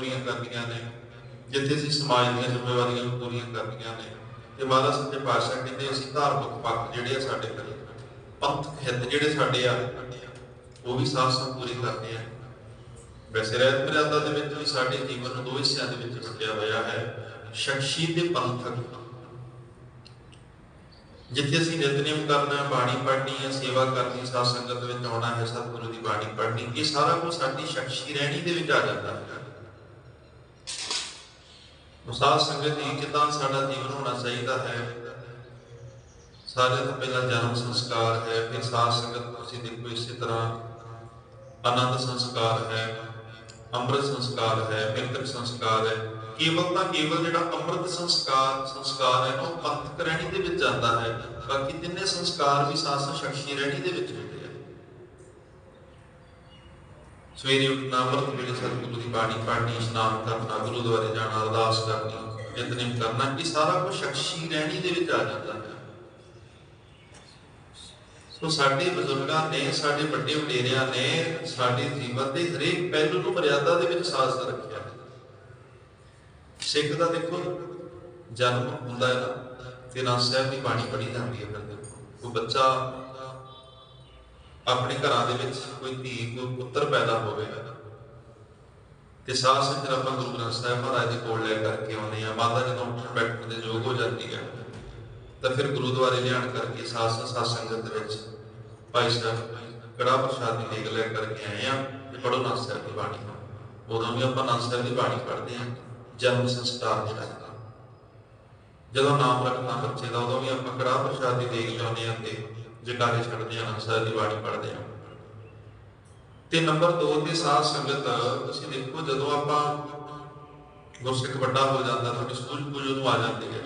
ਪੂਰੀਆਂ ਕਰਨੀਆਂ ਨੇ, ਜਿੱਥੇ ਅਸੀਂ ਸਮਾਜ ਦੀਆਂ ਜ਼ਿੰਮੇਵਾਰੀਆਂ ਨੂੰ ਪੂਰੀਆਂ ਕਰਨੀਆਂ ਨੇ। ਤੇ ਮਹਾਰਾਜ, ਸੱਚੇ ਪਾਤਸ਼ਾਹ ਕਹਿੰਦੇ ਅਸੀਂ ਧਾਰਮਿਕ ਪੱਖ ਜਿਹੜੇ ਆ ਸਾਡੇ ਕਰੇ। ਪੰਥਕ ਹਿੱਤ ਜਿਹੜੇ ਸਾਡੇ ਆ, ਉਹ ਵੀ ਸਾਫ਼ ਸਾਫ਼ ਪੂਰੇ ਕਰਨੇ ਆ। ਵੈਸੇ ਰਹਿਤ ਮਰਿਆਦਾ ਦੇ ਵਿੱਚ ਵੀ ਸਾਡੇ ਜੀਵਨ ਨੂੰ ਦੋ ਹਿੱਸਿਆਂ ਦੇ ਵਿੱਚ ਵੰਡਿਆ ਹੋਇਆ ਹੈ, ਸ਼ਖਸੀ ਤੇ ਪੰਥਕ। ਜਿੱਥੇ ਅਸੀਂ ਨਿਤਨੇਮ ਕਰਨਾ, ਬਾਣੀ ਪੜ੍ਹਨੀ ਹੈ ਸੇਵਾ ਕਰਨੀ ਸਾਧ ਸੰਗਤ ਵਿੱਚ ਆਉਣਾ ਹੈ, ਸਤਿਗੁਰੂ ਦੀ ਬਾਣੀ ਪੜ੍ਹਨੀ, ਇਹ ਸਾਰਾ ਕੁਝ ਸਾਡੀ ਸ਼ਖਸੀ ਰਹਿਣੀ ਦੇ ਵਿੱਚ ਆ ਜਾਂਦਾ ਹੈ। ਉਹ ਸਾਧ ਸੰਗਤ ਦੀ ਕਿਦਾਂ ਸਾਡਾ ਜੀਵਨ ਹੋਣਾ ਚਾਹੀਦਾ ਹੈ? ਸਾਰੇ ਤੋਂ ਪਹਿਲਾਂ ਜਨਮ ਸੰਸਕਾਰ ਹੈ, ਫਿਰ ਸਾਧ ਸੰਗਤ ਤੁਸੀਂ ਦੇਖੋ ਇਸੇ ਤਰ੍ਹਾਂ ਆਨੰਦ ਸੰਸਕਾਰ ਹੈ, ਅੰਮ੍ਰਿਤ ਸੰਸਕਾਰ ਹੈ ਮਿਰਤਕ ਸੰਸਕਾਰ ਹੈ। ਕੇਵਲ ਤਾਂ ਕੇਵਲ ਜਿਹੜਾ ਅੰਮ੍ਰਿਤ ਸੰਸਕਾਰ ਸੰਸਕਾਰ ਹੈ, ਉਹ ਪੰਥਕ ਰਹਿਣੀ ਦੇ ਵਿੱਚ ਜਾਂਦਾ ਹੈ। ਬਾਕੀ ਤਿੰਨੇ ਸੰਸਕਾਰ ਵੀ ਸਾਸਾ ਸ਼ਖਸੀ ਰਹਿਣੀ ਦੇ ਵਿੱਚ ਹੁੰਦੇ ਆ ਸਵੇਰੇ ਉੱਠਣਾ, ਅੰਮ੍ਰਿਤ ਵੇਲੇ ਸਤਿਗੁਰੂ ਦੀ ਬਾਣੀ ਪੜ੍ਹਨੀ, ਇਸ਼ਨਾਨ ਕਰਨਾ, ਗੁਰਦੁਆਰੇ ਜਾਣਾ, ਅਰਦਾਸ ਕਰਨੀ ਨਿਤਨੇਮ ਕਰਨਾ, ਇਹ ਸਾਰਾ ਕੁਝ ਸ਼ਖਸੀ ਰਹਿਣੀ ਦੇ ਵਿੱਚ ਆ ਜਾਂਦਾ ਹੈ। ਸੋ ਸਾਡੇ ਬਜ਼ੁਰਗਾਂ ਨੇ, ਸਾਡੇ ਵੱਡੇ ਵਡੇਰਿਆਂ ਨੇ, ਸਾਡੇ ਜੀਵਨ ਦੇ ਹਰੇਕ ਪਹਿਲੂ ਨੂੰ ਮਰਿਆਦਾ ਦੇ ਵਿੱਚ ਸਾਜ਼ ਰੱਖਿਆ ਸਿੱਖ ਦਾ ਦੇਖੋ, ਜਨਮ ਹੁੰਦਾ ਹੈ ਨਾ, ਤੇ ਨਾਮ ਸਾਹਿਬ ਦੀ ਬਾਣੀ ਪੜ੍ਹੀ ਜਾਂਦੀ ਹੈ ਫਿਰ ਦੇਖੋ। ਬੱਚਾ ਆਪਣੇ ਘਰਾਂ ਦੇ ਵਿੱਚ ਕੋਈ ਧੀ, ਕੋਈ ਪੁੱਤਰ ਪੈਦਾ ਹੋਵੇ ਤੇ ਸਾਹ ਸੰਗਤ ਆਪਾਂ ਗੁਰੂ ਗ੍ਰੰਥ ਸਾਹਿਬ ਮਹਾਰਾਜ ਦੇ ਕੋਲ ਲੈ ਕਰਕੇ ਆਉਂਦੇ ਆ ਮਾਤਾ ਜਦੋਂ ਉੱਠਣ ਬੈਠਣ ਦੇ ਯੋਗ ਹੋ ਜਾਂਦੀ ਹੈ, ਤਾਂ ਫਿਰ ਗੁਰਦੁਆਰੇ ਲਿਆਣ ਕਰਕੇ ਸਾਧ ਸਾਧ ਸੰਗਤ ਦੇ ਵਿੱਚ ਭਾਈ ਸਾਹਿਬ ਕੜਾ ਪ੍ਰਸ਼ਾਦ ਦੀ ਲੇਗ ਲੈ ਕਰਕੇ ਆਏ ਆ ਤੇ ਪੜੋ ਨਾਮ ਸਾਹਿਬ ਦੀ ਬਾਣੀ ਉਦੋਂ ਵੀ ਆਪਾਂ ਨਾਮ ਸਾਹਿਬ ਦੀ ਬਾਣੀ ਪੜ੍ਹਦੇ ਆ ਜਨਮ ਸੰਸਕਾਰ ਜਿਹੜਾ ਹੈ ਜਦੋਂ ਨਾਮ ਰੱਖਣਾ ਬੱਚੇ ਦਾ, ਉਦੋਂ ਵੀ ਆਪਾਂ ਕੜਾ ਪ੍ਰਸ਼ਾਦ ਦੀ ਲੇਗ ਲਿਆਉਂਦੇ ਆ ਤੇ ਜਕਾਰੇ ਛੱਡਦੇ ਆ ਸਾਹਿਬ ਦੀ ਬਾਣੀ ਪੜ੍ਹਦੇ ਆ ਤੇ ਨੰਬਰ 2 ਤੇ ਸਾਧ ਸੰਗਤ, ਤੁਸੀਂ ਦੇਖੋ ਜਦੋਂ ਆਪਾਂ ਗੁਰਸਿੱਖ ਵੱਡਾ ਹੋ ਜਾਂਦਾ, ਤੁਹਾਡੀ ਸੂਝ ਬੂਝ ਨੂੰ ਆ ਜਾਂਦੀ ਹੈ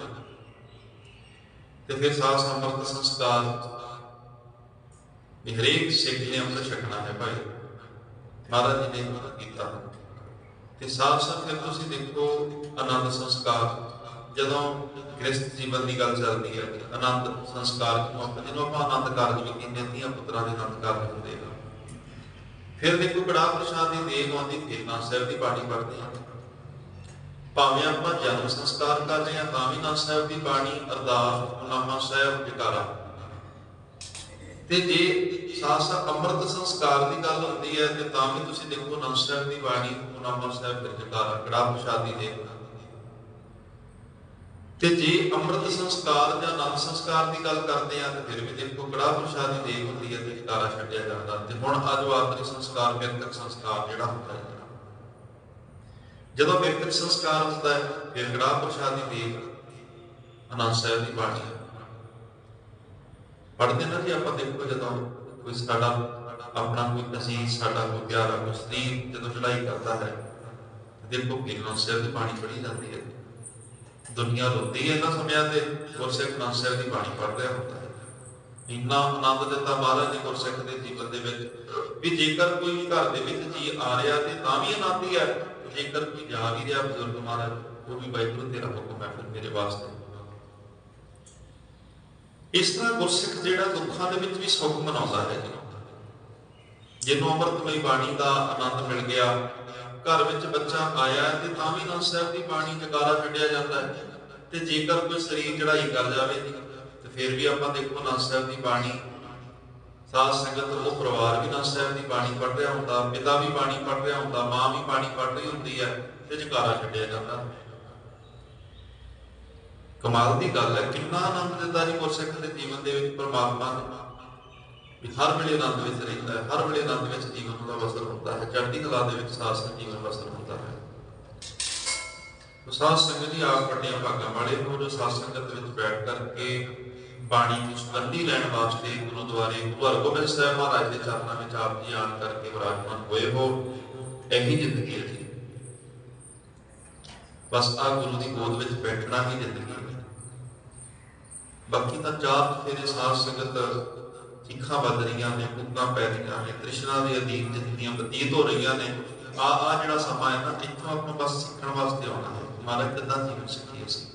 ਤੇ ਫਿਰ ਸਾਧ ਸੰਪਰਕ ਸੰਸਕਾਰ ਵੀ ਹਰੇਕ ਸਿੱਖ ਨੇ ਅੰਮ੍ਰਿਤ ਛਕਣਾ ਹੈ ਭਾਈ। ਮਹਾਰਾਜ ਜੀ ਨੇ ਇਹ ਕੀਤਾ। ਤੇ ਸਾਧ ਸੰਗਤ, ਫਿਰ ਤੁਸੀਂ ਦੇਖੋ ਆਨੰਦ ਸੰਸਕਾਰ। ਜਦੋਂ ਗ੍ਰਸਥ ਜੀਵਨ ਦੀ ਗੱਲ ਚੱਲਦੀ ਹੈ, ਆਨੰਦ ਸੰਸਕਾਰ ਜਿਹਨੂੰ ਆਪਾਂ ਆਨੰਦ ਕਾਰਜ ਵੀ ਕਹਿੰਦੇ ਹਾਂ, ਧੀਆਂ ਪੁੱਤਰਾਂ ਦੇ ਆਨੰਦ ਕਾਰਜ ਹੁੰਦੇ ਆ। ਫਿਰ ਦੇਖੋ ਕੜਾ ਪ੍ਰਸ਼ਾਦ ਦੀ ਦੇਗ ਆਉਂਦੀ, ਫਿਰ ਸਾਹਿਬ ਦੀ ਬਾਣੀ ਪੜ੍ਹਦੇ ਹਾਂ। ਭਾਵੇਂ ਆਪਾਂ ਜਨਮ ਸੰਸਕਾਰ ਕਰ ਰਹੇ ਹਾਂ, ਤਾਂ ਵੀ ਨਾਮ ਸਾਹਿਬ ਦੀ ਬਾਣੀ, ਅਰਦਾਸ ਨਾਮਾ ਸਾਹਿਬ ਜਕਾਰਾ ਤੇ ਜੇ ਸਾਸਾ ਅੰਮ੍ਰਿਤ ਸੰਸਕਾਰ ਦੀ ਗੱਲ ਹੁੰਦੀ ਹੈ, ਤੇ ਤਾਂ ਵੀ ਤੁਸੀਂ ਦੇਖੋ ਨਾਮ ਸਾਹਿਬ ਦੀ ਬਾਣੀ ਨਾਮਾ ਸਾਹਿਬ ਜਕਾਰਾ ਕੜਾ ਪ੍ਰਸ਼ਾਦ ਦੀ ਦੇਗ। ਤੇ ਜੇ ਅੰਮ੍ਰਿਤ ਸੰਸਕਾਰ ਜਾਂ ਨਾਮ ਸੰਸਕਾਰ ਦੀ ਗੱਲ ਕਰਦੇ ਆ ਤੇ ਫਿਰ ਵੀ ਦੇਖੋ ਕੜਾ ਪ੍ਰਸ਼ਾਦ ਦੀ ਦੇਗ ਹੁੰਦੀ ਹੈ ਤੇ ਜਕਾਰਾ ਛੱਡਿਆ ਜਾਂਦਾ ਤੇ ਹੁਣ ਅੱਜ ਆਖਰੀ ਸੰਸਕਾਰ ਮਿਰਤਕ ਸੰਸਕਾਰ ਜਿਹੜਾ ਹੁੰਦਾ ਹੈ। ਜਦੋਂ ਮਿਰਤਕ ਸੰਸਕਾਰ ਹੁੰਦਾ ਹੈ, ਫਿਰ ਕੜਾ ਪ੍ਰਸ਼ਾਦ ਦੀ ਦੇਗ ਅਨੰਦ ਸਾਹਿਬ ਦੀ ਬਾਣੀ ਪੜ੍ਹਦੇ ਨਾ ਜੀ ਆਪਾਂ ਦੇਖੋ ਜਦੋਂ ਕੋਈ ਸਾਡਾ ਆਪਣਾ ਕੋਈ ਅਸੀਂ ਸਾਡਾ ਕੋਈ ਪਿਆਰਾ, ਕੋਈ ਸਰੀਰ ਜਦੋਂ ਚੜਾਈ ਕਰਦਾ ਹੈ ਦੇਖੋ ਫਿਰ ਅਨੰਦ ਸਾਹਿਬ ਦੀ ਬਾਣੀ ਪੜ੍ਹੀ ਜਾਂਦੀ ਹੈ। ਦੁਨੀਆ ਰੋਂਦੀ ਹੈ ਇਹਨਾਂ ਸਮਿਆਂ ਤੇ, ਗੁਰਸਿੱਖ ਨਾਮ ਦੀ ਬਾਣੀ ਪੜ੍ਹ ਰਿਹਾ ਹੁੰਦਾ ਹੈ। ਇੰਨਾ ਆਨੰਦ ਦਿੱਤਾ ਮਹਾਰਾਜ ਨੇ ਗੁਰਸਿੱਖ ਦੇ ਜੀਵਨ ਦੇ ਵਿੱਚ ਵੀ ਜੇਕਰ ਕੋਈ ਘਰ ਦੇ ਵਿੱਚ ਜੀ ਆ ਰਿਹਾ ਤੇ ਤਾਂ ਵੀ ਆਨੰਦ ਹੀ ਹੈ। ਜੇਕਰ ਕੋਈ ਜਾ ਵੀ ਰਿਹਾ ਬਜ਼ੁਰਗ ਮਹਾਰਾਜ, ਉਹ ਵੀ ਵਾਹਿਗੁਰੂ ਤੇਰਾ ਹੁਕਮ ਹੈ ਫਿਰ ਮੇਰੇ ਵਾਸਤੇ। ਇਸ ਤਰ੍ਹਾਂ ਗੁਰਸਿੱਖ ਜਿਹੜਾ ਦੁੱਖਾਂ ਦੇ ਵਿੱਚ ਵੀ ਸੁੱਖ ਮਨਾਉਂਦਾ ਹੈ। ਜੀ ਜਿਹਨੂੰ ਅੰਮ੍ਰਿਤਮਈ ਬਾਣੀ ਦਾ ਆਨੰਦ ਮਿਲ ਗਿਆ ਘਰ ਵਿੱਚ ਬੱਚਾ ਆਇਆ ਤੇ ਤਾਂ ਵੀ ਨਾਮ ਸਾਹਿਬ ਦੀ ਬਾਣੀ ਜਕਾਰਾ ਛੱਡਿਆ ਜਾਂਦਾ ਹੈ। ਤੇ ਜੇਕਰ ਕੋਈ ਸਰੀਰ ਚੜਾਈ ਕਰ ਜਾਵੇ, ਤੇ ਫਿਰ ਵੀ ਆਪਾਂ ਦੇਖੋ ਨਾਮ ਸਾਹਿਬ ਦੀ ਬਾਣੀ, ਸਾਧ ਸੰਗਤ ਉਹ ਪਰਿਵਾਰ ਵੀ ਨਾਮ ਸਾਹਿਬ ਦੀ ਬਾਣੀ ਪੜ੍ਹ ਰਿਹਾ ਹੁੰਦਾ, ਪਿਤਾ ਵੀ ਬਾਣੀ ਪੜ੍ਹ ਰਿਹਾ ਹੁੰਦਾ, ਮਾਂ ਵੀ ਬਾਣੀ ਪੜ੍ਹ ਰਹੀ ਹੁੰਦੀ ਹੈ ਤੇ ਜਕਾਰਾ ਛੱਡਿਆ ਜਾਂਦਾ। ਕਮਾਲ ਦੀ ਗੱਲ ਹੈ, ਕਿੰਨਾ ਆਨੰਦ ਦਿੱਤਾ ਜੀ ਗੁਰਸਿੱਖ ਦੇ ਜੀਵਨ ਦੇ ਵਿੱਚ ਪ੍ਰਮਾਤਮਾ ਨੇ। ਵੀ ਹਰ ਵੇਲੇ ਆਨੰਦ ਵਿੱਚ ਰਹਿੰਦਾ ਹੈ, ਹਰ ਵੇਲੇ ਆਨੰਦ ਵਿੱਚ ਜੀਵਨ ਦਾ ਵਸਰ ਹੁੰਦਾ ਹੈ, ਚੜ੍ਹਦੀ ਕਲਾ ਦੇ ਵਿੱਚ ਸਾਧ ਜੀਵਨ ਵਸਰ ਹੁੰਦਾ ਹੈ। ਸਾਧ ਸੰਗਤ ਦੀ ਆਪ ਵੱਡੀਆਂ ਭਾਗਾਂ ਵਾਲੇ ਹੋ ਜੋ ਸਾਧ ਸੰਗਤ ਵਿੱਚ ਬੈਠ ਕਰਕੇ ਬਾਣੀ ਦੀ ਸੁਗੰਧੀ ਲੈਣ ਵਾਸਤੇ ਗੁਰਦੁਆਰੇ ਗੁਰੂ ਹਰਗੋਬਿੰਦ ਸਾਹਿਬ ਮਹਾਰਾਜ ਦੇ ਚਰਨਾਂ ਵਿੱਚ ਆਪ ਜੀ ਆਣ ਕਰਕੇ ਵਿਰਾਜਮਾਨ ਹੋਏ ਹੋ, ਇਹੀ ਜ਼ਿੰਦਗੀ ਹੈ ਜੀ। ਬਸ ਆ ਗੁਰੂ ਦੀ ਗੋਦ ਵਿੱਚ ਬੈਠਣਾ ਹੀ ਜ਼ਿੰਦਗੀ ਹੈ। ਬਾਕੀ ਤਾਂ ਚਾਰ ਫੇਰੇ ਸਾਧ ਸੰਗਤ ਚਿੱਖਾਂ ਵੱਧ ਰਹੀਆਂ ਨੇ, ਕੁੱਤਾਂ ਪੈ ਰਹੀਆਂ ਨੇ ਤ੍ਰਿਸ਼ਨਾ ਦੇ ਅਧੀਨ ਜ਼ਿੰਦਗੀਆਂ ਬਤੀਤ ਹੋ ਰਹੀਆਂ ਨੇ। ਆ ਆ ਜਿਹੜਾ ਸਮਾਂ ਹੈ ਨਾ, ਇੱਥੋਂ ਆਪਾਂ ਬਸ ਸਿੱਖਣ ਵਾਸਤੇ ਆਉਣਾ ਹੈ। ਮਹਾਰਾਜ ਕਿੱਦਾਂ ਜੀਵਨ ਸਿੱਖੀ ਅਸੀਂ?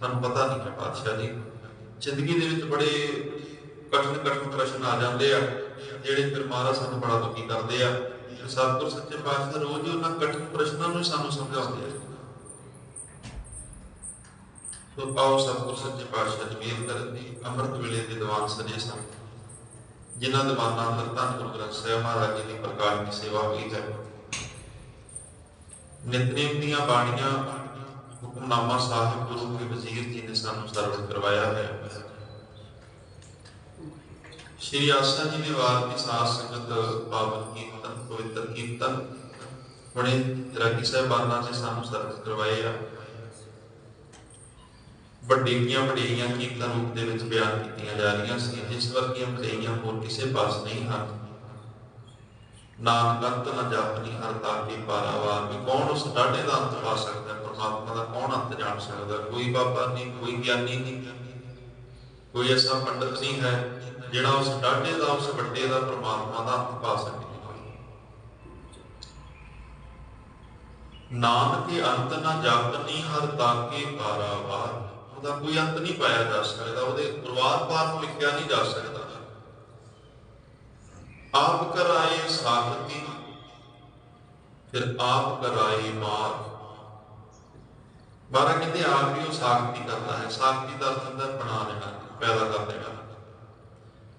ਸਾਨੂੰ ਪਤਾ ਨਹੀਂ ਹੈ ਪਾਤਸ਼ਾਹ ਜੀ। ਜ਼ਿੰਦਗੀ ਦੇ ਵਿੱਚ ਬੜੇ ਕਠਿਨ ਕਠਿਨ ਪ੍ਰਸ਼ਨ ਆ ਜਾਂਦੇ ਆ, ਜਿਹੜੇ ਫਿਰ ਮਹਾਰਾਜ ਸਾਨੂੰ ਬੜਾ ਦੁਖੀ ਕਰਦੇ ਆ। ਤੇ ਸਤਿਗੁਰ ਸੱਚੇ ਪਾਤਸ਼ਾਹ ਰੋਜ਼ ਹੀ ਉਹਨਾਂ ਕਠਿਨ ਪ੍ਰਸ਼ਨਾਂ ਨੂੰ ਸਾਨੂੰ ਸਮਝਾਉਂਦੇ ਆ। ਸੋ ਆਓ ਸਤਿਗੁਰ ਸੱਚੇ ਪਾਤਸ਼ਾਹ ਦੀ ਮਿਹਰ ਕਰਨ ਦੀ, ਅੰਮ੍ਰਿਤ ਵੇਲੇ ਦੇ ਦੀਵਾਨ ਸਜੇ ਸਨ ਜਿਨ੍ਹਾਂ ਦੀਵਾਨਾਂ ਅੰਦਰ ਧੰਨ ਗੁਰੂ ਗ੍ਰੰਥ ਸਾਹਿਬ ਮਹਾਰਾਜ ਜੀ ਦੀ ਪ੍ਰਕਾਸ਼ ਦੀ ਸੇਵਾ ਹੋਈ ਹੈ। ਨਿਤਨੇਮ ਦੀਆਂ ਬਾਣੀਆਂ ਹੁਕਮਨਾਮਾ ਸਾਹਿਬ ਗੁਰੂ ਕੇ ਵਜ਼ੀਰ ਜੀ ਨੇ ਸਾਨੂੰ ਸਰਵਣ ਕਰਵਾਇਆ ਹੈ। ਸ਼੍ਰੀ ਆਸਾ ਜੀ ਦੇ ਵਾਰ ਦੀ ਸਾਧ ਸੰਗਤ ਪਾਵਨ ਕੀਰਤਨ, ਪਵਿੱਤਰ ਕੀਰਤਨ, ਹੁਣੇ ਰਾਗੀ ਸਾਹਿਬਾਨਾਂ ਨੇ ਸਾਨੂੰ ਸਰਵਣ ਕਰਵਾਏ ਆ। ਵੱਡੀਆਂ ਵਡਿਆਈਆਂ ਕੀਰਤਨ ਰੂਪ ਦੇ ਵਿੱਚ ਬਿਆਨ ਕੀਤੀਆਂ ਜਾ ਰਹੀਆਂ ਸੀ। ਜਿਸ ਵਰਗੀਆਂ ਵਡਿਆਈਆਂ ਹੋਰ ਕਿਸੇ ਪਾਸ ਨਹੀਂ ਹਨ। ਨਾਨਕ ਅੰਤ ਨਾ ਜਾਪਨੀ ਹਰ ਤਾਕੇ ਪਾਰਾਵਾਰ ਵੀ ਕੌਣ ਉਸ ਡਾਢੇ ਦਾ ਅੰਤ ਪਾ ਸਕਦਾ ਪਰਮਾਤਮਾ ਦਾ ਕੌਣ ਅੰਤ ਜਾਣ ਸਕਦਾ ਕੋਈ ਬਾਬਾ ਨਹੀਂ, ਕੋਈ ਗਿਆਨੀ ਨਹੀਂ। ਕੋਈ ਐਸਾ ਪੰਡਤ ਨਹੀਂ ਹੈ ਜਿਹੜਾ ਉਸ ਡਾਢੇ ਦਾ, ਉਸ ਵੱਡੇ ਦਾ ਪਰਮਾਤਮਾ ਦਾ ਅੰਤ ਪਾ ਸਕੇ। ਨਾਨਕ ਕੇ ਅੰਤ ਨਾ ਜਾਪਨੀ ਹਰ ਤਾਕੇ ਪਾਰਾਵਾਰ ਉਹਦਾ ਕੋਈ ਅੰਤ ਨਹੀਂ ਪਾਇਆ ਜਾ ਸਕਦਾ, ਉਹਦੇ ਪਰਵਾਰ ਪਾਰ ਨੂੰ ਲਿਖਿਆ ਨਹੀਂ ਜਾ ਸਕਦਾ। ਆਪ ਕਰਾਏ ਸਾਖਤੀ, ਫਿਰ ਆਪ ਕਰਾਏ ਮਾਰ ਬਾਰਾ ਕਹਿੰਦੇ ਆਪ ਹੀ ਉਹ ਸਾਖਤੀ ਕਰਦਾ ਹੈ। ਸਾਖਤੀ ਦਾ ਅਰਥ ਹੁੰਦਾ ਹੈ ਬਣਾ ਲੈਣਾ, ਪੈਦਾ ਕਰ ਦੇਣਾ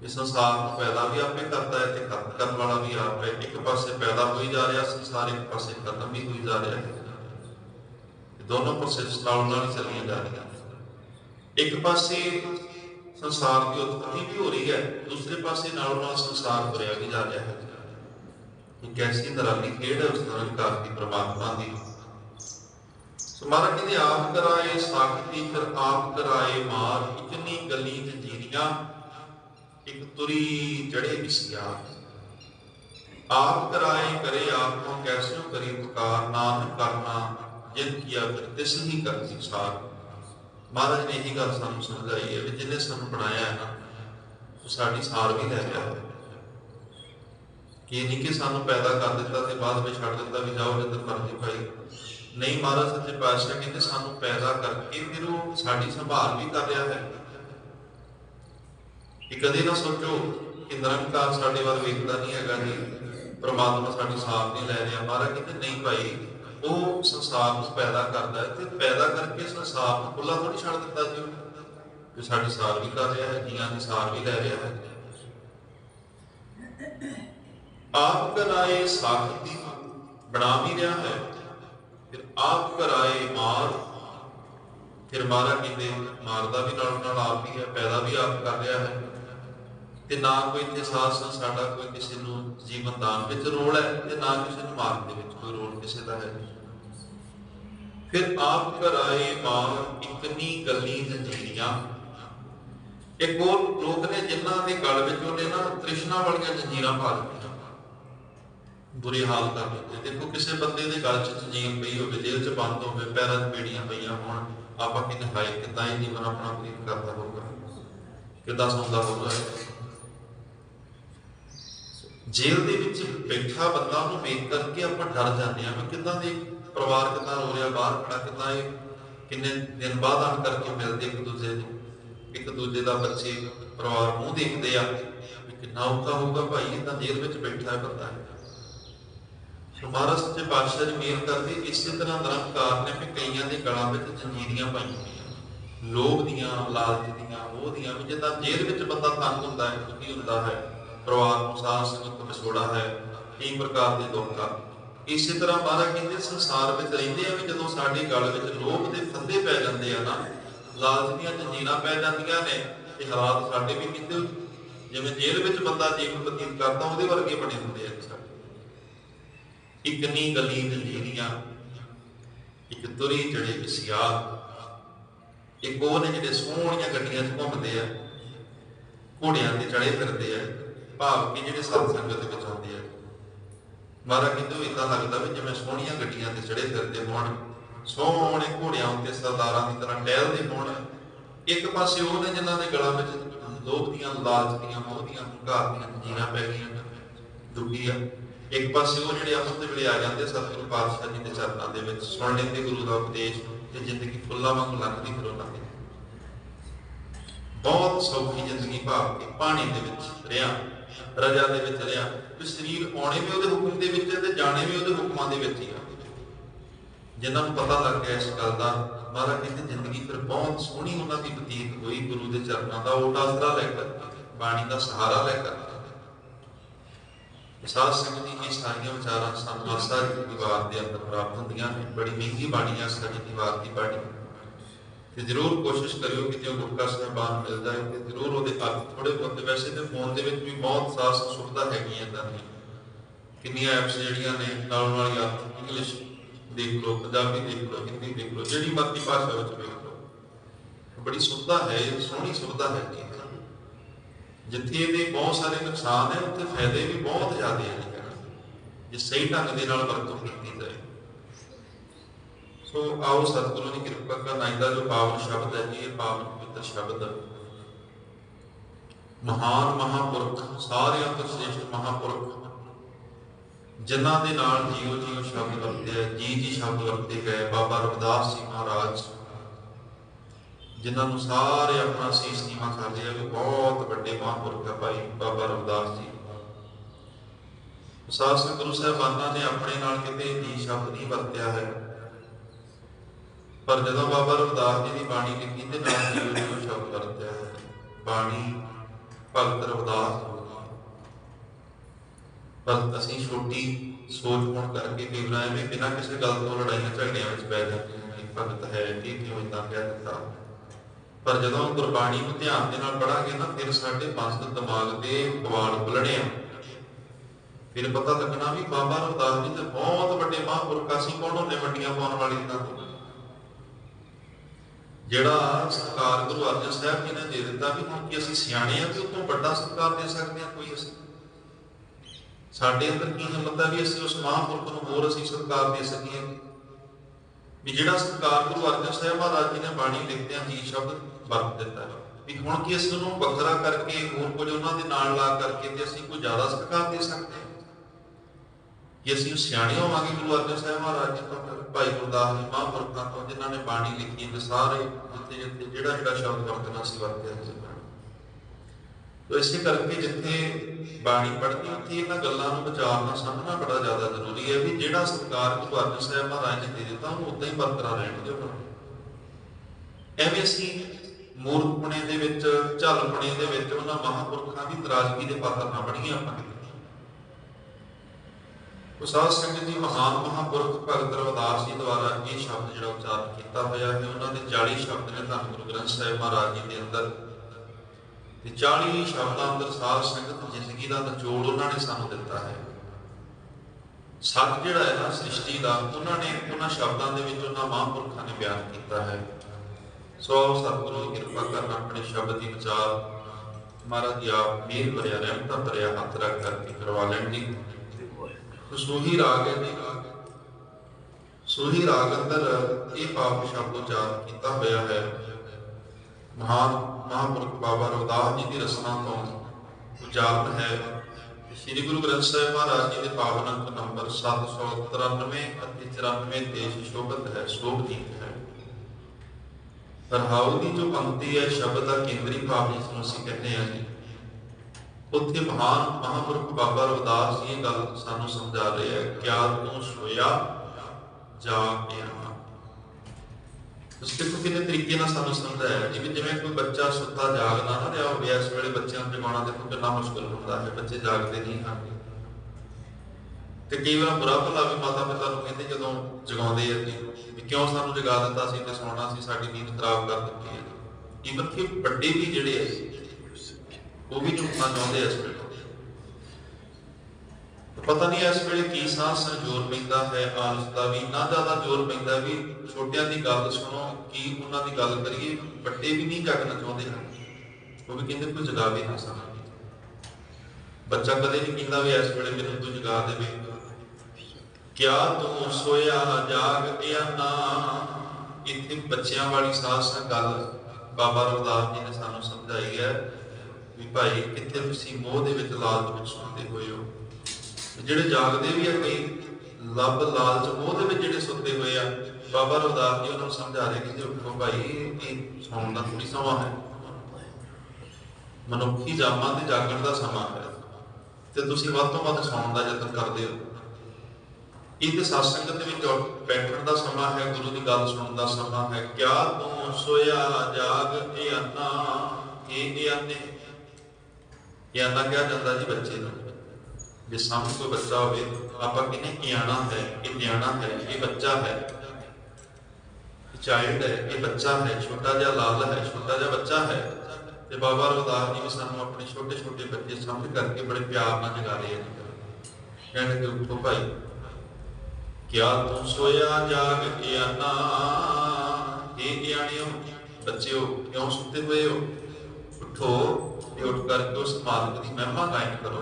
ਇਹ ਸੰਸਾਰ ਨੂੰ ਪੈਦਾ ਵੀ ਆਪੇ ਕਰਦਾ ਹੈ ਤੇ ਖਤਮ ਕਰਨ ਵਾਲਾ ਵੀ ਆਪ ਹੈ। ਇੱਕ ਪਾਸੇ ਪੈਦਾ ਹੋਈ ਜਾ ਰਿਹਾ, ਸੰਸਾਰ ਇੱਕ ਪਾਸੇ ਖਤਮ ਵੀ ਹੋਈ ਜਾ ਰਿਹਾ ਹੈ। ਇਹ ਦੋਨੋਂ ਪ੍ਰੋਸੈਸ ਨਾਲ ਨਾਲ ਹੀ ਚੱਲੀਆਂ ਜਾ ਰਹੀਆਂ। ਨੇ। ਇੱਕ ਪਾਸੇ ਸੰਸਾਰ ਦੀ ਉਤਪਤੀ ਵੀ ਹੋ ਰਹੀ ਹੈ, ਦੂਸਰੇ ਪਾਸੇ ਨਾਲੋਂ ਨਾਲ ਸੰਸਾਰ ਤੁਰਿਆ ਵੀ ਜਾ ਰਿਹਾ ਹੈ। ਇਹ ਕੈਸੀ ਤਰ੍ਹਾਂ ਖੇਡ ਹੈ ਉਸ ਨਿਰੰਕਾਰ ਦੀ, ਪ੍ਰਮਾਤਮਾ ਦੀ। ਸੋ ਮਹਾਰਾਜ ਆਪ ਕਰਾਏ ਸਾਖਤੀ ਫਿਰ ਆਪ ਕਰਾਏ ਮਾਰ, ਇਤਨੀ ਗਲੀ ਜੰਜੀਰੀਆਂ ਇੱਕ ਤੁਰੀ ਜੜੇ ਵਿਸਿਆ ਆਪ ਕਰਾਏ ਕਰੇ ਆਪ ਨੂੰ ਕੈਸਿਓ ਕਰੀ ਪੁਕਾਰ, ਨਾਨਕ ਕਰਨਾ, ਜਿਨ ਕੀਆ ਫਿਰ ਤਿਸ ਹੀ ਕਰਦੀ ਸਾਰ ਮਹਾਰਾਜ ਨੇ ਇਹੀ ਗੱਲ ਸਾਨੂੰ ਸਮਝਾਈ ਹੈ ਵੀ ਜਿਹਨੇ ਸਾਨੂੰ ਬਣਾਇਆ ਹੈ ਨਾ, ਉਹ ਸਾਡੀ ਸਾਰ ਵੀ ਲੈ ਰਿਹਾ ਕਿ ਨਹੀਂ ਕਿ ਸਾਨੂੰ ਪੈਦਾ ਕਰ ਦਿੱਤਾ ਤੇ ਬਾਅਦ ਵਿੱਚ ਛੱਡ ਦਿੱਤਾ ਵੀ ਜਾਓ ਜਿੱਧਰ ਮਰਜ਼ੀ ਭਾਈ। ਨਹੀਂ, ਮਹਾਰਾਜ ਸੱਚੇ ਪਾਤਸ਼ਾਹ ਕਹਿੰਦੇ ਸਾਨੂੰ ਪੈਦਾ ਕਰਕੇ ਫਿਰ ਉਹ ਸਾਡੀ ਸੰਭਾਲ ਵੀ ਕਰ ਰਿਹਾ ਹੈ। ਕਿ ਕਦੇ ਨਾ ਸੋਚੋ ਕਿ ਨਿਰੰਕਾਰ ਸਾਡੇ ਵੱਲ ਵੇਖਦਾ ਨਹੀਂ ਹੈਗਾ ਜੀ, ਪ੍ਰਮਾਤਮਾ ਸਾਡੀ ਸਾਥ ਨਹੀਂ ਲੈ ਰਿਹਾ। ਮਹਾਰਾਜ ਕਹਿੰਦੇ, ਨਹੀਂ ਭਾਈ ਉਹ ਸੰਸਾਰ ਨੂੰ ਪੈਦਾ ਕਰਦਾ ਹੈ ਤੇ ਪੈਦਾ ਕਰਕੇ ਸੰਸਾਰ ਨੂੰ ਖੁੱਲਾ ਥੋੜੀ ਛੱਡ ਦਿੱਤਾ ਜੀ ਕਿ ਸਾਡੀ ਸਾਰ ਵੀ ਕਰ ਰਿਹਾ ਹੈ, ਜੀਆਂ ਦੀ ਸਾਰ ਵੀ ਲੈ ਰਿਹਾ ਹੈ। ਆਪ ਕਰਾਏ ਸਾਖਤੀ ਬਣਾ ਵੀ ਰਿਹਾ ਹੈ। ਫਿਰ ਆਪ ਕਰਾਏ ਮਾਰ, ਫਿਰ ਮਾਰਾ ਕਹਿੰਦੇ, ਮਾਰਦਾ ਵੀ ਨਾਲ ਨਾਲ ਆਪ ਹੀ ਹੈ, ਪੈਦਾ ਵੀ ਆਪ ਕਰ ਰਿਹਾ ਹੈ। ਤੇ ਨਾ ਕੋਈ ਇੱਥੇ ਸਾਸ ਸਾਡਾ ਕੋਈ ਕਿਸੇ ਨੂੰ ਜੀਵਨ ਦਾਨ ਵਿੱਚ ਰੋਲ ਹੈ ਤੇ ਨਾ ਕਿਸੇ ਨੂੰ ਮਾਰਨ ਦੇ ਵਿੱਚ ਕੋਈ ਰੋਲ ਕਿਸੇ ਦਾ ਹੈ ਫਿਰ ਆਪ ਕਰਾਏ ਮਾਰ ਇਤਨੀ ਗਲੀ ਜੰਜੀਰੀਆਂ ਇੱਕ ਹੋਰ ਲੋਕ ਨੇ ਜਿਨ੍ਹਾਂ ਦੇ ਗਲ ਵਿੱਚ ਉਹਨੇ ਨਾ ਤ੍ਰਿਸ਼ਨਾ ਵਾਲੀਆਂ ਜੰਜੀਰਾਂ ਪਾ ਦਿੱਤੀਆਂ। ਬੁਰੀ ਹਾਲ ਕਰ ਦਿੱਤੇ। ਦੇਖੋ ਕਿਸੇ ਬੰਦੇ ਦੇ ਗਲ 'ਚ ਜੰਜੀਰ ਪਈ ਹੋਵੇ, ਜੇਲ੍ਹ 'ਚ ਬੰਦ ਹੋਵੇ, ਪੈਰਾਂ 'ਚ ਬੇੜੀਆਂ ਪਈਆਂ ਹੋਣ, ਆਪਾਂ ਕਿੰਨੇ ਹਾਈ ਕਿਦਾਂ ਹੀ ਜੀਵਨ ਆਪਣਾ ਬਤੀਤ ਕਰਦਾ ਹੋਊਗਾ। ਕਿੱਦਾਂ ਸੌਂਦਾ ਹੋਊਗਾ ਜੇਲ੍ਹ ਦੇ ਵਿੱਚ ਬੈਠਾ ਬੰਦਾ ਉਹਨੂੰ ਵੇਖ ਕਰਕੇ ਆਪਾਂ ਡਰ ਜਾਂਦੇ ਆ ਵੀ ਕਿੱਦਾਂ ਦੇ ਪਰਿਵਾਰ ਕਿੱਦਾਂ ਰੋ ਰਿਹਾ, ਬਾਹਰ ਖੜਾ ਕਿੱਦਾਂ ਇਹ, ਕਿੰਨੇ ਦਿਨ ਬਾਅਦ ਆਣ ਕਰਕੇ ਮਿਲਦੇ ਇੱਕ ਦੂਜੇ ਨੂੰ। ਇੱਕ ਦੂਜੇ ਦਾ ਬੱਚੇ, ਪਰਿਵਾਰ ਮੂੰਹ ਦੇਖਦੇ ਆ ਵੀ ਕਿੰਨਾ ਔਖਾ ਹੋਊਗਾ ਭਾਈ ਇਦਾਂ ਜੇਲ੍ਹ ਵਿੱਚ ਬੈਠਾ ਹੈ ਬੰਦਾ। ਸੋ ਮਹਾਰਾਜ ਸੱਚੇ ਪਾਤਸ਼ਾਹ ਜੀ ਮੇਰ ਕਰਦੇ ਇਸੇ ਤਰ੍ਹਾਂ ਨਿਰੰਕਾਰ ਨੇ ਵੀ ਕਈਆਂ ਦੇ ਗਲਾਂ ਵਿੱਚ ਜੰਜੀਰੀਆਂ ਪਾਈਆਂ ਹੋਈਆਂ। ਲੋਭ ਦੀਆਂ, ਲਾਲਚ ਦੀਆਂ, ਉਹ ਦੀਆਂ ਵੀ ਜਿੱਦਾਂ ਜੇਲ੍ਹ ਵਿੱਚ ਬੰਦਾ ਤੰਗ ਹੁੰਦਾ ਹੈ, ਦੁਖੀ ਹੁੰਦਾ ਹੈ। ਪਰਿਵਾਰ ਨੂੰ ਸਾਹ ਸੰਗਤ ਵਿਛੋੜਾ ਹੈ, ਕਈ ਪ੍ਰਕਾਰ ਦੇ ਦੁੱਖ ਆ। ਇਸੇ ਤਰ੍ਹਾਂ ਮਹਾਰਾਜ ਕਹਿੰਦੇ ਸੰਸਾਰ ਵਿੱਚ ਰਹਿੰਦੇ ਆ ਵੀ ਜਦੋਂ ਸਾਡੇ ਗਲ ਵਿੱਚ ਲੋਭ ਦੇ ਫੰਦੇ ਪੈ ਜਾਂਦੇ ਆ ਨਾ, ਲਾਲਚ ਦੀਆਂ ਜੰਜੀਰਾਂ ਪੈ ਜਾਂਦੀਆਂ ਨੇ ਤੇ ਹਾਲਾਤ ਸਾਡੇ ਵੀ ਕਿਤੇ ਜਿਵੇਂ ਜੇਲ੍ਹ ਵਿੱਚ ਬੰਦਾ ਜੀਵਨ ਬਤੀਤ ਕਰਦਾ, ਉਹਦੇ ਵਰਗੇ ਬਣੇ ਹੁੰਦੇ ਆ ਸਾਡੇ ਇਕਨੀ ਗਲੀ ਜੰਜੀਰੀਆਂ ਇੱਕ ਤੁਰੀ ਜੜੇ ਵਿਸਿਆ ਇੱਕ ਉਹ ਨੇ ਜਿਹੜੇ ਸੋਹਣੀਆਂ ਗੱਡੀਆਂ 'ਚ ਘੁੰਮਦੇ ਆ, ਘੋੜਿਆਂ ਤੇ ਚੜੇ ਫਿਰਦੇ ਆ। ਭਾਵ ਕਿ ਜਿਹੜੇ ਸਤ ਸੰਗਤ ਵਿੱਚ ਆਉਂਦੇ ਆ। ਮਾਰਾ ਕਿੰਦੂ ਇਦਾਂ ਲੱਗਦਾ ਵੀ ਜਿਵੇਂ ਸੋਹਣੀਆਂ ਗੱਡੀਆਂ ਤੇ ਚੜੇ ਫਿਰਦੇ ਹੋਣ, ਸੋਹਣੇ ਘੋੜਿਆਂ ਉੱਤੇ ਸਰਦਾਰਾਂ ਦੀ ਤਰ੍ਹਾਂ ਟਹਿਲਦੇ ਹੋਣ, ਇੱਕ ਪਾਸੇ ਉਹ ਨੇ ਜਿਨ੍ਹਾਂ ਦੇ ਗਲਾਂ ਵਿੱਚ ਲੋਭ ਦੀਆਂ ਲਾਲਚ ਦੀਆਂ, ਮੋਹ ਦੀਆਂ, ਹੰਕਾਰ ਦੀਆਂ ਜੀਆਂ ਪੈ ਗਈਆਂ ਦੁਖੀ ਆ। ਇੱਕ ਪਾਸੇ ਉਹ ਜਿਹੜੇ ਅੰਮ੍ਰਿਤ ਦੇ ਵੇਲੇ ਆ ਜਾਂਦੇ ਸਤਿਗੁਰੂ ਪਾਤਸ਼ਾਹ ਜੀ ਦੇ ਚਰਨਾਂ ਦੇ ਵਿੱਚ ਸੁਣ ਲੈਂਦੇ ਗੁਰੂ ਦਾ ਉਪਦੇਸ਼ ਤੇ ਜ਼ਿੰਦਗੀ ਫੁੱਲਾਂ ਵਾਂਗ ਲੰਘਦੀ ਫਿਰ ਉਹਨਾਂ ਦੀ। ਬਹੁਤ ਸੌਖੀ ਜ਼ਿੰਦਗੀ ਭਾਵ ਕਿ ਪਾਣੀ ਦੇ ਵਿੱਚ ਰਿਹਾ। ਰਜਾ ਦੇ ਵਿੱਚ ਰਿਆ ਕਿ ਸਰੀਰ ਆਉਣੇ ਵੀ ਉਹਦੇ ਹੁਕਮ ਦੇ ਵਿੱਚ ਹੈ ਤੇ ਜਾਣੇ ਵੀ ਉਹਦੇ ਹੁਕਮਾਂ ਦੇ ਵਿੱਚ ਹੀ ਆ। ਜਿਨ੍ਹਾਂ ਨੂੰ ਪਤਾ ਲੱਗ ਗਿਆ ਇਸ ਗੱਲ ਦਾ, ਮਹਾਰਾਜ ਕਹਿੰਦੇ ਜ਼ਿੰਦਗੀ ਫਿਰ ਬਹੁਤ ਸੋਹਣੀ ਉਹਨਾਂ ਦੀ ਬਤੀਤ ਹੋਈ ਗੁਰੂ ਦੇ ਚਰਨਾਂ ਦਾ ਓਟ ਆਸਰਾ ਲੈ ਕੇ, ਬਾਣੀ ਦਾ ਸਹਾਰਾ ਲੈ ਕੇ। ਸਾਧ ਸੰਗਤ ਦੀ ਇਹ ਸਾਰੀਆਂ ਵਿਚਾਰਾਂ ਸਾਨੂੰ ਮਾਸਾ ਦੀਵਾਰ ਦੇ ਅੰਦਰ ਪ੍ਰਾਪਤ ਹੁੰਦੀਆਂ ਨੇ। ਬੜੀ ਮਹਿੰਗੀ ਬਾਣੀ ਆ ਸਾਡੀ ਦੀਵਾਰ ਦੀ ਬਾਣੀ। ਤੇ ਜਰੂਰ ਕੋਸ਼ਿਸ਼ ਕਰਿਓ ਕਿ ਜੇ ਗੁਰਕਾ ਸਾਹਿਬਾਨ ਮਿਲ ਜਾਏ ਤੇ ਜਰੂਰ ਉਹਦੇ ਅਰਥ ਥੋੜੇ ਬਹੁਤ, ਵੈਸੇ ਤੇ ਫੋਨ ਦੇ ਵਿੱਚ ਵੀ ਬਹੁਤ ਸਾਸ ਸੁਵਿਧਾ ਹੈਗੀਆਂ ਇਦਾਂ ਦੀ ਕਿੰਨੀਆਂ ਐਪਸ ਜਿਹੜੀਆਂ ਨੇ, ਨਾਲ ਨਾਲ ਅਰਥ ਇੰਗਲਿਸ਼ ਦੇਖ ਲਓ, ਪੰਜਾਬੀ ਦੇਖ ਲਓ, ਹਿੰਦੀ ਦੇਖ ਲਓ, ਜਿਹੜੀ ਮਰਜ਼ੀ ਭਾਸ਼ਾ ਵਿੱਚ ਵੇਖ ਲਓ। ਬੜੀ ਸੁਵਿਧਾ ਹੈ, ਸੋਹਣੀ ਸੁਵਿਧਾ ਹੈਗੀ ਹੈ। ਜਿੱਥੇ ਇਹਦੇ ਬਹੁਤ ਸਾਰੇ ਨੁਕਸਾਨ ਹੈ, ਉੱਥੇ ਫਾਇਦੇ ਵੀ ਬਹੁਤ ਜ਼ਿਆਦਾ ਹੈ ਜੇ ਸਹੀ ਢੰਗ ਦੇ ਨਾਲ ਵਰਤੋਂ ਕੀਤੀ ਸੋ ਆਓ ਸਤਿਗੁਰੂ ਦੀ ਕਿਰਪਾ ਕਰਨਾ ਇਹਦਾ ਜੋ ਪਾਵਨ ਸ਼ਬਦ ਹੈ ਜੀ, ਇਹ ਪਾਵਨ ਪਵਿੱਤਰ ਸ਼ਬਦ ਮਹਾਨ ਮਹਾਪੁਰਖ, ਸਾਰਿਆਂ ਤੋਂ ਸ੍ਰੇਸ਼ਟ ਮਹਾਪੁਰਖ। ਜਿਨ੍ਹਾਂ ਦੇ ਨਾਲ ਜੀਓ ਜੀਓ ਸ਼ਬਦ ਵਰਤੇ ਜੀ ਜੀ ਸ਼ਬਦ ਵਰਤੇ ਗਏ ਬਾਬਾ ਰਵਿਦਾਸ ਜੀ ਮਹਾਰਾਜ। ਜਿਨ੍ਹਾਂ ਨੂੰ ਸਾਰੇ ਆਪਣਾ ਸੀਸ ਨੀਵਾ ਕਰਦੇ ਆ ਵੀ ਬਹੁਤ ਵੱਡੇ ਮਹਾਂਪੁਰਖ ਆ ਭਾਈ, ਬਾਬਾ ਰਵਿਦਾਸ ਜੀ। ਸਾਧ ਸੰਗਤ ਗੁਰੂ ਸਾਹਿਬਾਨਾਂ ਨੇ ਆਪਣੇ ਨਾਲ ਕਿਤੇ ਜੀ ਸ਼ਬਦ ਨਹੀਂ ਵਰਤਿਆ ਹੈ। ਪਰ ਜਦੋਂ ਬਾਬਾ ਰਵਿਦਾਸ ਜੀ ਦੀ ਬਾਣੀ ਲਿਖੀ ਤੇ ਨਾਲ ਜੀਓ ਜੀਓ ਸ਼ਬਦ ਵਰਤਿਆ ਹੈ, ਬਾਣੀ ਭਗਤ ਰਵਿਦਾਸ ਪਰ ਅਸੀਂ ਛੋਟੀ ਸੋਚ ਹੋਣ ਕਰਕੇ ਕਈ ਐਵੇਂ ਬਿਨਾਂ ਕਿਸੇ ਗੱਲ ਤੋਂ ਲੜਾਈਆਂ ਝਗੜਿਆਂ ਵਿੱਚ ਪੈ ਜਾਂਦੇ ਹਾਂ ਭਗਤ ਹੈ ਕਿ ਕਿਉਂ ਇਦਾਂ ਕਹਿ ਦਿੱਤਾ। ਪਰ ਜਦੋਂ ਗੁਰਬਾਣੀ ਨੂੰ ਧਿਆਨ ਦੇ ਨਾਲ ਪੜਾਂਗੇ ਨਾ, ਫਿਰ ਸਾਡੇ ਮਨ ਦੇ ਦਿਮਾਗ ਦੇ ਕਵਾੜ ਖੁੱਲਣੇ ਆ। ਫਿਰ ਪਤਾ ਲੱਗਣਾ ਵੀ ਬਾਬਾ ਰਵਿਦਾਸ ਜੀ ਤੇ ਬਹੁਤ ਵੱਡੇ ਮਹਾਂਪੁਰਖ ਅਸੀਂ ਕੌਣ ਹੁੰਦੇ ਵੱਡੀਆਂ ਪਾਉਣ ਵਾਲੇ ਇਹਨਾਂ ਤੋਂ? ਜਿਹੜਾ ਸਤਕਾਰ ਗੁਰੂ ਅਰਜਨ ਸਾਹਿਬ ਜੀ ਨੇ ਦੇ ਦਿੱਤਾ ਵੀ ਹੁਣ ਕਿ ਅਸੀਂ ਸਿਆਣੇ ਆ ਕਿ ਉਤੋਂ ਵੱਡਾ ਸਤਕਾਰ ਦੇ ਸਕਦੇ ਆ ਕੋਈ ਅਸੀਂ? ਸਾਡੇ ਅੰਦਰ ਕੀ ਹਿੰਮਤ ਹੈ ਵੀ ਅਸੀਂ ਉਸ ਮਹਾਂਪੁਰਖ ਨੂੰ ਹੋਰ ਅਸੀਂ ਸਤਕਾਰ ਦੇ ਸਕੀਏ? ਵੀ ਜਿਹੜਾ ਸਤਕਾਰ ਗੁਰੂ ਅਰਜਨ ਸਾਹਿਬ ਮਹਾਰਾਜ ਜੀ ਨੇ ਬਾਣੀ ਲਿਖਦਿਆਂ ਜੀ ਸ਼ਬਦ ਵਰਤ ਦਿੱਤਾ। ਵੀ ਹੁਣ ਕਿ ਇਸ ਨੂੰ ਵੱਖਰਾ ਕਰਕੇ ਹੋਰ ਕੁਝ ਉਹਨਾਂ ਦੇ ਨਾਲ ਲਾ ਕਰਕੇ ਤੇ ਅਸੀਂ ਕੋਈ ਜ਼ਿਆਦਾ ਸਤਕਾਰ ਦੇ ਸਕਦੇ ਹਾਂ ਕਿ ਅਸੀਂ ਸਿਆਣੇ ਹੋਵਾਂਗੇ ਗੁਰੂ ਅਰਜਨ ਸਾਹਿਬ ਮਹਾਰਾਜ ਜੀ ਤੋਂ ਭਾਈ ਗੁਰਦਾਸ ਜੀ ਮਹਾਂਪੁਰਖਾਂ ਤੋਂ, ਜਿਨ੍ਹਾਂ ਨੇ ਬਾਣੀ ਲਿਖੀ ਤੇ ਸਾਰੇ ਜਿੱਥੇ ਜਿੱਥੇ ਜਿਹੜਾ ਜਿਹੜਾ ਸ਼ਬਦ ਵਰਤਣਾ ਸੀ ਵਰਤਿਆ ਸੀ। ਤੋ ਇਸੇ ਕਰਕੇ ਜਿੱਥੇ ਬਾਣੀ ਪੜ੍ਹਦੀ ਉੱਥੇ ਇਹਨਾਂ ਗੱਲਾਂ ਨੂੰ ਵਿਚਾਰਨਾ ਸਮਝਣਾ ਬੜਾ ਜ਼ਿਆਦਾ ਜ਼ਰੂਰੀ ਹੈ ਵੀ ਜਿਹੜਾ ਸਰਕਾਰ ਗੁਰੂ ਅਰਜਨ ਸਾਹਿਬ ਮਹਾਰਾਜ ਨੇ ਦੇ ਦਿੱਤਾ, ਉਹਨੂੰ ਉਦਾਂ ਹੀ ਬਰਕਰਾਰ ਰਹਿਣ ਦਿਓ ਐਵੇਂ ਅਸੀਂ ਮੂਰਖਪੁਣੇ ਦੇ ਵਿੱਚ, ਝਲਪੁਣੇ ਦੇ ਵਿੱਚ ਉਹਨਾਂ ਮਹਾਂਪੁਰਖਾਂ ਦੀ ਤਰਾਜ਼ਗੀ ਦੇ ਪਾਤਰ ਨਾ ਬਣੀਏ ਆਪਾਂ। ਉਹ ਸਾਧ ਸੰਗਤ ਜੀ ਮਹਾਨ ਮਹਾਂਪੁਰਖ ਭਗਤ ਰਵਿਦਾਸ ਜੀ ਦੁਆਰਾ ਇਹ ਸ਼ਬਦ ਜਿਹੜਾ ਉਚਾਰਨ ਕੀਤਾ ਹੋਇਆ ਹੈ, ਉਹਨਾਂ ਦੇ 40 ਸ਼ਬਦ ਨੇ ਧੰਨ ਗੁਰੂ ਗ੍ਰੰਥ ਸਾਹਿਬ ਮਹਾਰਾਜ ਜੀ ਦੇ ਅੰਦਰ। ਤੇ 40 ਸ਼ਬਦਾਂ ਅੰਦਰ ਸਾਧ ਸੰਗਤ ਜ਼ਿੰਦਗੀ ਦਾ ਨਿਚੋੜ ਉਹਨਾਂ ਨੇ ਸਾਨੂੰ ਦਿੱਤਾ ਹੈ। ਸੱਚ ਜਿਹੜਾ ਹੈ ਨਾ, ਸ੍ਰਿਸ਼ਟੀ ਦਾ, ਉਹਨਾਂ ਨੇ ਉਹਨਾਂ ਸ਼ਬਦਾਂ ਦੇ ਵਿੱਚ ਉਹਨਾਂ ਮਹਾਂਪੁਰਖਾਂ ਨੇ ਬਿਆਨ ਕੀਤਾ ਹੈ। ਸੋ ਸਤਿਗੁਰੂ ਦੀ ਕਿਰਪਾ ਕਰਨ ਆਪਣੇ ਸ਼ਬਦ ਦੀ ਵਿਚਾਰ ਮਹਾਰਾਜ ਜੀ ਆਪ ਮੇਰ ਭਰਿਆ ਰਹਿਮਤਾਂ, ਭਰਿਆ ਹੱਥ ਰੱਖ ਕਰਕੇ ਕਰਵਾ ਲੈਣ ਜੀ। ਸੋਹੀ ਰਾਗ ਹੈ ਜੀ। ਸੋਹੀ ਰਾਗ ਅੰਦਰ ਇਹ ਪਾਪ ਸ਼ਬਦ ਉਚਾਰਨ ਕੀਤਾ ਹੋਇਆ ਹੈ। ਮਹਾਨ, ਮਹਾਂਪੁਰਖ ਬਾਬਾ ਰਵਿਦਾਸ ਜੀ ਦੀ ਰਸਨਾ ਤੋਂ ਉਚਾਰਨ ਹੈ। ਸ੍ਰੀ ਗੁਰੂ ਗ੍ਰੰਥ ਸਾਹਿਬ ਮਹਾਰਾਜ ਜੀ ਦੇ ਪਾਵਨ ਅੰਕ ਨੰਬਰ 793 ਅਤੇ 94 ਤੇ ਸ਼ੋਭਤ ਹੈ, ਸ਼ੋਭ ਹੈ। ਰਹਾਉ ਦੀ ਜੋ ਪੰਕਤੀ ਹੈ, ਸ਼ਬਦ ਦਾ ਕੇਂਦਰੀ ਭਾਵ ਜਿਸ ਨੂੰ ਅਸੀਂ ਕਹਿੰਦੇ ਹਾਂ ਜੀ ਉੱਥੇ ਮਹਾਨ ਮਹਾਂਪੁਰਖ ਬਾਬਾ ਰਵਿਦਾਸ ਜੀ ਇਹ ਗੱਲ ਸਾਨੂੰ ਸਮਝਾ ਰਹੇ ਹੈ ਕਿਆ ਤੂੰ ਸੋਇਆ ਜਾ ਪਿਆ ਉਸ ਦੇਖੋ ਕਿੰਨੇ ਤਰੀਕੇ ਨਾਲ ਸਾਨੂੰ ਸਮਝਾਇਆ। ਜਿਵੇਂ ਜਿਵੇਂ ਕੋਈ ਬੱਚਾ ਸੁੱਤਾ, ਜਾਗਦਾ ਨਾ ਰਿਹਾ ਹੋਵੇ, ਇਸ ਵੇਲੇ ਬੱਚਿਆਂ ਨੂੰ ਜਗਾਉਣਾ ਦੇਖੋ ਕਿੰਨਾ ਮੁਸ਼ਕਲ ਹੁੰਦਾ ਹੈ। ਬੱਚੇ ਜਾਗਦੇ ਨਹੀਂ ਹਨ। ਤੇ ਕਈ ਵਾਰ ਬੁਰਾ ਭਲਾ ਵੀ ਮਾਤਾ ਪਿਤਾ ਨੂੰ ਕਹਿੰਦੇ ਜਦੋਂ ਜਗਾਉਂਦੇ ਆ ਕਿ ਵੀ ਕਿਉਂ ਸਾਨੂੰ ਜਗਾ ਦਿੱਤਾ ਸੀ ਤੇ ਸੌਣਾ ਸੀ, ਸਾਡੀ ਨੀਂਦ ਖਰਾਬ ਕਰ ਦਿੱਤੀ ਹੈ। ਈਵਨ ਕਿ ਵੱਡੇ ਵੀ ਜਿਹੜੇ ਆ ਉਹ ਵੀ ਝੁਕਣਾ ਚਾਹੁੰਦੇ ਇਸ ਵੇਲੇ। ਪਤਾ ਨਹੀਂ ਇਸ ਵੇਲੇ ਕੀ ਸਾਹ ਸੰਜੋਰ ਪੈਂਦਾ ਹੈ, ਆਲਸ ਦਾ ਵੀ, ਨਾ ਜ਼ਿਆਦਾ ਜ਼ੋਰ ਪੈਂਦਾ ਵੀ, ਛੋਟਿਆਂ ਦੀ ਗੱਲ ਸੁਣੋ, ਕੀ ਉਹਨਾਂ ਦੀ ਗੱਲ ਕਰੀਏ, ਵੱਡੇ ਵੀ ਨਹੀਂ ਜਾਗਣਾ ਚਾਹੁੰਦੇ ਉਹ ਵੀ ਕਹਿੰਦੇ ਕੋਈ ਜਗਾਵੇ ਨਾ ਸਾਨੂੰ ਬੱਚਾ ਕਦੇ ਨਹੀਂ ਕਹਿੰਦਾ ਵੀ ਇਸ ਵੇਲੇ ਮੈਨੂੰ ਤੂੰ ਜਗਾ ਦੇਵੇ। ਕਿਆ ਤੂੰ ਸੋਇਆ ਜਾਗ ਗਿਆ ਨਾ। ਇੱਥੇ ਬੱਚਿਆਂ ਵਾਲੀ ਸਾਸ ਗੱਲ ਬਾਬਾ ਰਵਦਾਸ ਜੀ ਨੇ ਸਾਨੂੰ ਸਮਝਾਈ ਹੈ। ਵੀ ਭਾਈ ਕਿੱਥੇ ਤੁਸੀਂ ਮੋਹ ਦੇ ਵਿੱਚ ਲਾਲਚ ਵਿੱਚ ਸੁਣਦੇ ਹੋਏ ਹੋ। ਜਿਹੜੇ ਜਾਗਦੇ ਵੀ ਆ ਕਈ, ਲੱਭ ਲਾਲਚ ਮੋਹ ਦੇ ਵਿੱਚ ਜਿਹੜੇ ਸੁੱਤੇ ਹੋਏ ਆ, ਬਾਬਾ ਰਵਿਦਾਸ ਜੀ ਉਹਨਾਂ ਨੂੰ ਸਮਝਾ ਰਹੇ ਕਿ ਉੱਠੋ ਭਾਈ, ਇਹ ਸੌਣ ਦਾ ਥੋੜੀ ਸਮਾਂ ਹੈ। ਮਨੁੱਖੀ ਜਾਮਾਂ ਤੇ ਜਾਗਣ ਦਾ ਸਮਾਂ ਹੈ। ਤੇ ਤੁਸੀਂ ਵੱਧ ਤੋਂ ਵੱਧ ਸੌਣ ਦਾ ਯਤਨ ਕਰਦੇ ਹੋ। ਇਹ ਤੇ ਸਤਸੰਗਤ ਦੇ ਵਿੱਚ ਬੈਠਣ ਦਾ ਸਮਾਂ ਹੈ, ਗੁਰੂ ਦੀ ਗੱਲ ਸੁਣਨ ਦਾ ਸਮਾਂ ਹੈ। ਕਿਆ ਤੂੰ ਸੋਇਆ ਜਾਗ, ਇਹ ਅੰਨਾ, ਇਹ ਇਹ ਅੰਨੇ। ਇਹ ਅੰਨਾ ਕਿਹਾ ਜਾਂਦਾ ਜੀ ਬੱਚੇ ਨੂੰ ਜੇ ਸਾਹਮਣੇ ਕੋਈ ਬੱਚਾ ਹੋਵੇ ਆਪਾਂ ਕਹਿੰਦੇ ਕਿਆਣਾ ਹੈ ਇਹ ਨਿਆਣਾ ਹੈ ਇਹ ਬੱਚਾ ਹੈ ਚਾਈਲਡ ਹੈ ਇਹ ਬੱਚਾ ਹੈ ਛੋਟਾ ਜਿਹਾ ਲਾਲ ਹੈ ਛੋਟਾ ਜਿਹਾ ਬੱਚਾ ਹੈ ਤੇ ਬਾਬਾ ਰਵਿਦਾਸ ਜੀ ਵੀ ਸਾਨੂੰ ਆਪਣੇ ਛੋਟੇ ਛੋਟੇ ਬੱਚੇ ਸਮਝ ਕਰਕੇ ਬੜੇ ਪਿਆਰ ਨਾਲ ਜਗਾ ਰਹੇ ਨੇ ਕਹਿਣ ਕਿ ਉੱਠੋ ਭਾਈ ਕਿਆ ਤੂੰ ਸੋਇਆ ਜਾਗ ਕੇ ਆਨਾ ਇਹ ਗਿਆਣਿਓ ਬੱਚਿਓ ਕਿਉਂ ਸੁੱਤੇ ਹੋਏ ਹੋ ਉਠੋ ਤੇ ਉੱਠ ਕਰਕੇ ਉਸ ਮਾਲਕ ਦੀ ਮਹਿਮਾ ਗਾਇਨ ਕਰੋ।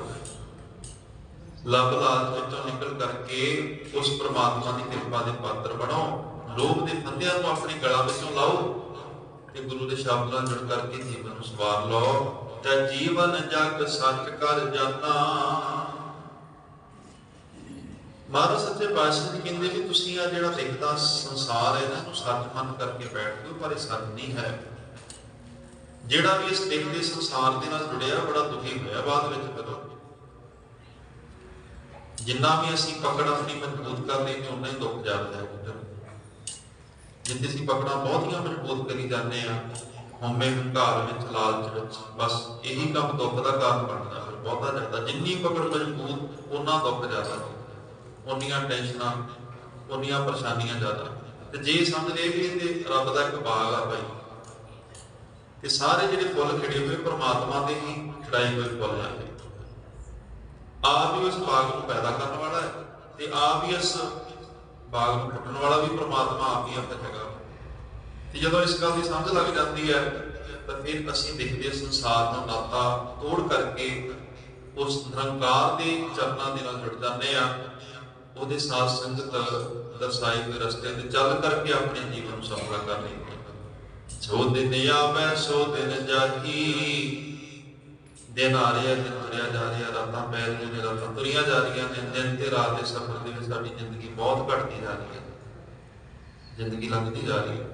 ਲਬ ਲਾਲਚ ਵਿੱਚੋਂ ਨਿਕਲ ਕਰਕੇ ਉਸ ਪ੍ਰਮਾਤਮਾ ਦੀ ਕਿਰਪਾ ਦੇ ਪਾਤਰ ਬਣੋ। ਲੋਭ ਦੇ ਫੰਦਿਆਂ ਨੂੰ ਆਪਣੀ ਗਲਾ ਵਿੱਚੋਂ ਲਾਓ ਤੇ ਗੁਰੂ ਦੇ ਸ਼ਬਦ ਨਾਲ ਜੁੜ ਕਰਕੇ ਜੀਵਨ ਨੂੰ ਸਵਾਰ ਲਓ। ਤੇ ਜੀਵਨ ਜਗ ਸੱਚ ਕਰ ਜਾਣਾ ਮਹਾਰਾਜ ਸੱਚੇ ਪਾਤਸ਼ਾਹ ਜੀ ਕਹਿੰਦੇ ਵੀ ਤੁਸੀਂ ਆ ਜਿਹੜਾ ਦਿਖਦਾ ਸੰਸਾਰ ਹੈ ਨਾ, ਇਹਨੂੰ ਸੱਚ ਮੰਨ ਕਰਕੇ ਬੈਠ ਜਾਓ, ਪਰ ਇਹ ਸੱਚ ਨਹੀਂ ਹੈ। ਜਿਹੜਾ ਵੀ ਇਸ ਦਿਖਦੇ ਸੰਸਾਰ ਦੇ ਨਾਲ ਜੁੜਿਆ, ਬੜਾ ਦੁਖੀ ਹੋਇਆ ਬਾਅਦ ਵਿੱਚ ਕਦੋਂ ਜਿੰਨਾ ਵੀ ਅਸੀਂ ਪਕੜ ਆਪਣੀ ਮਜ਼ਬੂਤ ਕਰ ਲਈਏ ਉਨਾ ਹੀ ਦੁੱਖ ਜਾਂਦਾ ਹੈ ਪੁੱਤਰ। ਜਿੱਥੇ ਅਸੀਂ ਪਕੜਾਂ ਬਹੁਤੀਆਂ ਮਜ਼ਬੂਤ ਕਰੀ ਜਾਂਦੇ ਆ ਹਉਮੈ ਹੰਕਾਰ ਵਿੱਚ ਲਾਲਚ ਵਿੱਚ। ਬਸ ਇਹੀ ਕੰਮ ਦੁੱਖ ਦਾ ਕਾਰਨ ਬਣਦਾ ਫਿਰ, ਬਹੁਤਾ ਜ਼ਿਆਦਾ। ਜਿੰਨੀ ਪਕੜ ਮਜ਼ਬੂਤ ਉਨਾ ਦੁੱਖ ਜ਼ਿਆਦਾ। ਉਨੀਆਂ ਟੈਨਸ਼ਨਾਂ ਉਨੀਆਂ ਪਰੇਸ਼ਾਨੀਆਂ ਜ਼ਿਆਦਾ। ਤੇ ਜੇ ਸਮਝ ਲਏ ਵੀ ਇਹ ਰੱਬ ਦਾ ਇੱਕ ਬਾਗ ਆ ਭਾਈ ਤੇ ਸਾਰੇ ਜਿਹੜੇ ਫੁੱਲ ਖਿੜੇ ਹੋਏ ਪ੍ਰਮਾਤਮਾ ਦੇ ਹੀ ਖਿੜਾਏ ਹੋਏ ਫੁੱਲ ਆ ਆਪ ਹੀ ਉਸ ਬਾਗ ਨੂੰ ਪੈਦਾ ਕਰਨ ਵਾਲਾ ਹੈ ਤੇ ਆਪ ਹੀ ਇਸ ਬਾਗ ਨੂੰ ਕੱਟਣ ਵਾਲਾ ਵੀ ਪ੍ਰਮਾਤਮਾ ਆਪ ਹੀ ਆਪਣੀ ਜਗ੍ਹਾ ਤੇ ਜਦੋਂ ਇਸ ਗੱਲ ਦੀ ਸਮਝ ਲੱਗ ਜਾਂਦੀ ਹੈ, ਤਾਂ ਫਿਰ ਅਸੀਂ ਦੇਖਦੇ ਸੰਸਾਰ ਨੂੰ ਨਾਤਾ ਤੋੜ ਕਰਕੇ ਉਸ ਨਿਰੰਕਾਰ ਦੇ ਚਰਨਾਂ ਦੇ ਨਾਲ ਜੁੜ ਜਾਂਦੇ ਆ ਉਹਦੇ ਸਾਥ ਸੰਗਤ ਦਰਸਾਈ ਹੋਏ ਰਸਤੇ ਤੇ ਚੱਲ ਕਰਕੇ ਆਪਣੇ ਜੀਵਨ ਨੂੰ ਸਫਲ ਕਰ ਲੈਂਦੇ ਲਈ ਜੋ ਦਿਨ ਆਵੈ, ਸੋ ਦਿਨ ਜਾਹੀ। ਦਿਨ ਆ ਰਿਹਾ ਦਿਨ ਤੁਰਿਆ ਜਾ ਰਿਹਾ, ਰਾਤਾਂ ਪੈ ਰਹੀਆਂ ਨੇ ਰਾਤਾਂ ਤੁਰੀਆਂ ਜਾ ਰਹੀਆਂ ਨੇ, ਦਿਨ ਤੇ ਰਾਤ ਦੇ ਸਫ਼ਰ ਦੇ ਵਿੱਚ ਸਾਡੀ ਜ਼ਿੰਦਗੀ ਬਹੁਤ ਘਟਦੀ ਜਾ ਰਹੀ ਹੈ। ਜ਼ਿੰਦਗੀ ਲੰਘਦੀ ਜਾ ਰਹੀ ਹੈ।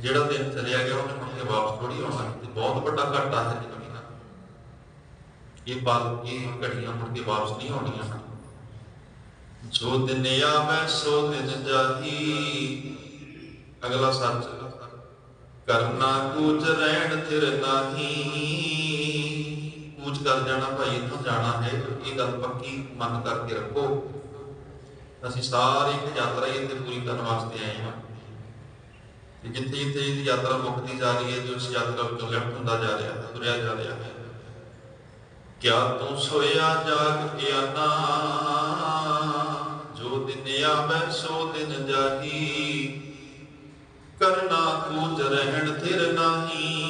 ਜਿਹੜਾ ਦਿਨ ਚਲਿਆ ਗਿਆ ਉਹਨੇ ਮੁੜ ਕੇ ਵਾਪਸ ਥੋੜੀ ਆਉਣਾ ਤੇ ਬਹੁਤ ਵੱਡਾ ਘਾਟਾ ਹੈ ਜ਼ਿੰਦਗੀ ਦਾ। ਇਹ ਪਲ, ਇਹ ਘੜੀਆਂ ਮੁੜ ਕੇ ਵਾਪਸ ਨਹੀਂ ਆਉਣੀਆਂ। ਜੋ ਦਿਨ ਆਵੈ, ਸੋ ਦਿਨ ਜਾਹੀ। ਅਗਲਾ ਸੱਚ, ਕਰਨਾ ਕੂਚ ਰਹਿਣ ਥਿਰ ਨਾਹੀ। ਕੂਚ ਕਰ ਜਾਣਾ ਭਾਈ, ਇੱਥੋਂ ਜਾਣਾ ਹੈ, ਇਹ ਗੱਲ ਪੱਕੀ ਮੰਨ ਕਰਕੇ ਰੱਖੋ। ਅਸੀਂ ਸਾਰੇ ਇੱਕ ਯਾਤਰਾ ਹੀ ਇੱਥੇ ਪੂਰੀ ਕਰਨ ਵਾਸਤੇ ਆਏ ਹਾਂ। ਤੇ ਜਿੱਥੇ ਜਿੱਥੇ ਇਹ ਯਾਤਰਾ ਮੁੱਕਦੀ ਜਾ ਰਹੀ ਹੈ, ਜੋ ਇਸ ਯਾਤਰਾ ਵਿੱਚੋਂ ਲੈਫਟ ਹੁੰਦਾ ਜਾ ਰਿਹਾ ਹੈ ਤੁਰਿਆ ਜਾ ਰਿਹਾ ਹੈ। ਕਿਆ ਤੂੰ ਸੋਇਆ ਜਾਗ ਕੇ ਜੋ ਦਿਨ ਆਵੈ ਸੋ ਦਿਨ ਜਾਹੀ। ਕਰਨਾ ਕੂਚ ਰਹਿਣ ਥਿਰ ਨਾਹੀ।